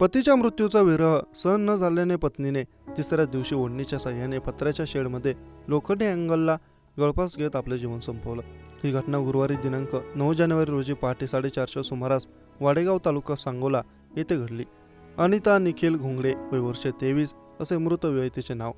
पतीच्या मृत्यूचा विरह सहन न झाल्याने पत्नीने तिसऱ्या दिवशी ओढणीच्या साह्याने पत्र्याच्या शेडमध्ये लोखंडी अँगलला गळफास घेत आपलं जीवन संपवलं. ही घटना गुरुवारी दिनांक नऊ जानेवारी रोजी पहाटे साडेचारच्या सुमारास वाडेगाव तालुका सांगोला येथे घडली. अनिता निखिल घोंगडे वय वर्ष तेवीस असे मृत विवाहितेचे नाव.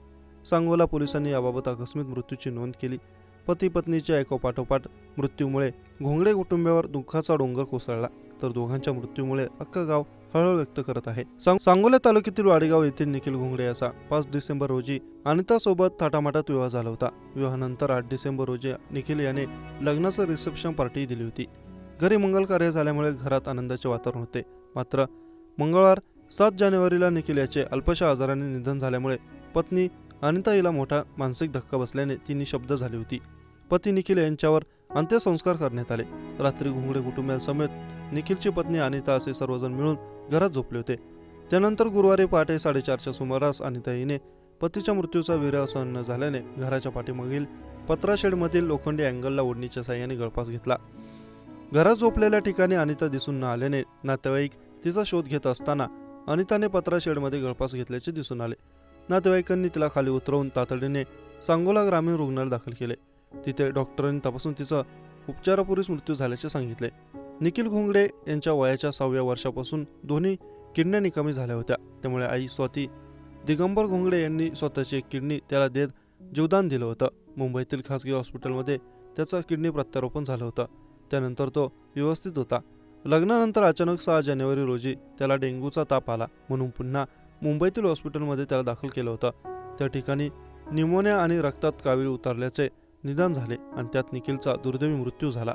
सांगोला पोलिसांनी याबाबत आकस्मिक मृत्यूची नोंद केली. पती पत्नीच्या एकोपाठोपाठ मृत्यूमुळे घोंगडे कुटुंबावर दुःखाचा डोंगर कोसळला. तर दोघांच्या मृत्यूमुळे अख्खं गाव हळहळ व्यक्त करत आहे. सांग- सांगोला तालुक्यातील वाडेगाव येथील निखिल घोंगडे याचा पाच डिसेंबर रोजी अनितासोबत थाटामाटात विवाह झाला होता. विवाहानंतर आठ डिसेंबर रोजी निखिल याने लग्नाचं रिसेप्शन पार्टी दिली होती. घरी मंगल कार्य झाल्यामुळे घरात आनंदाचे वातावरण होते. मात्र मंगळवार सात जानेवारीला निखिल याचे अल्पशा आजाराने निधन झाल्यामुळे पत्नी अनिता हिला मोठा मानसिक धक्का बसल्याने ती निशब्द झाली होती. पती निखिल यांच्यावर अंत्यसंस्कार करण्यात आले. रात्री घुंगडे कुटुंबियांसमेत निखिलची पत्नी अनिता असे सर्वजण मिळून घरात झोपले होते. त्यानंतर गुरुवारी पहाटे साडेचारच्या सुमारास अनिता हिने पतीच्या मृत्यूचा विरह सहन न झाल्याने घराच्या पाठीमागील पत्राशेडमधील लोखंडी अँगलला ओढणीच्या साह्याने गळफास घेतला. घरात झोपलेल्या ठिकाणी अनिता दिसून न आल्याने नातेवाईक तिचा शोध घेत असताना अनिताने पत्राशेडमध्ये गळफास घेतल्याचे दिसून आले. नातेवाईकांनी तिला खाली उतरवून तातडीने सांगोला ग्रामीण रुग्णालयात दाखल केले. तिथे डॉक्टरांनी तपासून तिचा उपचारापूर्वीच मृत्यू झाल्याचे सांगितले. निखिल घोंगडे यांच्या वयाच्या सहाव्या वर्षापासून दोन्ही किडन्या निकामी झाल्या होत्या. त्यामुळे आई स्वाती दिगंबर घोंगडे यांनी स्वतःची किडनी त्याला देत जीवदान दिलं होतं. मुंबईतील खासगी हॉस्पिटलमध्ये त्याचं किडनी प्रत्यारोपण झालं होतं. त्यानंतर तो व्यवस्थित होता. लग्नानंतर अचानक सहा जानेवारी रोजी त्याला डेंग्यूचा ताप आला म्हणून पुन्हा मुंबईतील हॉस्पिटलमध्ये त्याला दाखल केलं होतं. त्या ठिकाणी निमोनिया आणि रक्तात कावीळ उतरल्याचे निदान झाले आणि त्यात निखिलचा दुर्दैवी मृत्यू झाला.